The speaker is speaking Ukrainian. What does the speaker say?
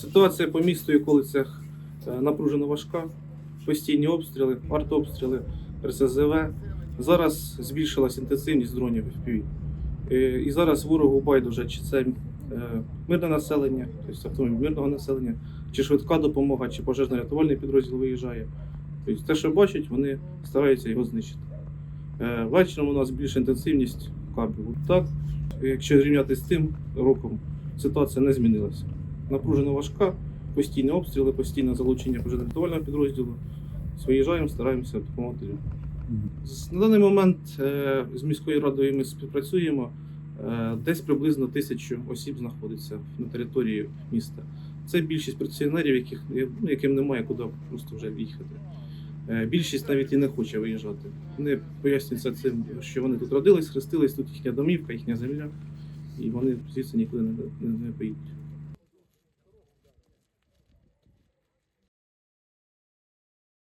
Ситуація по місту і околицях е, напружено важка. Постійні обстріли, артобстріли, РСЗВ. Зараз збільшилась інтенсивність дронів FPV. Е, І зараз ворогу байдуже, чи це е, мирне населення, тобто автомобіль мирного населення, чи швидка допомога, чи пожежно-рятувальний підрозділ виїжджає. Тобто те, що бачать, вони стараються його знищити. Вечором у нас більша інтенсивність кабелю. Так, якщо зрівняти з тим роком, ситуація не змінилася. Напружено важка, постійні обстріли, постійне залучення пожежно-рятувального підрозділу. Виїжджаємо, стараємося. З- На даний момент е, з міською радою ми співпрацюємо. Е, Десь приблизно тисячу осіб знаходиться на території міста. Це більшість пенсіонерів, яких, ну, яким немає куди просто вже їхати. Е, Більшість навіть і не хоче виїжджати. Вони пояснюються цим, що вони тут родились, хрестились, тут їхня домівка, їхня земля, і вони звідси нікуди не поїдуть.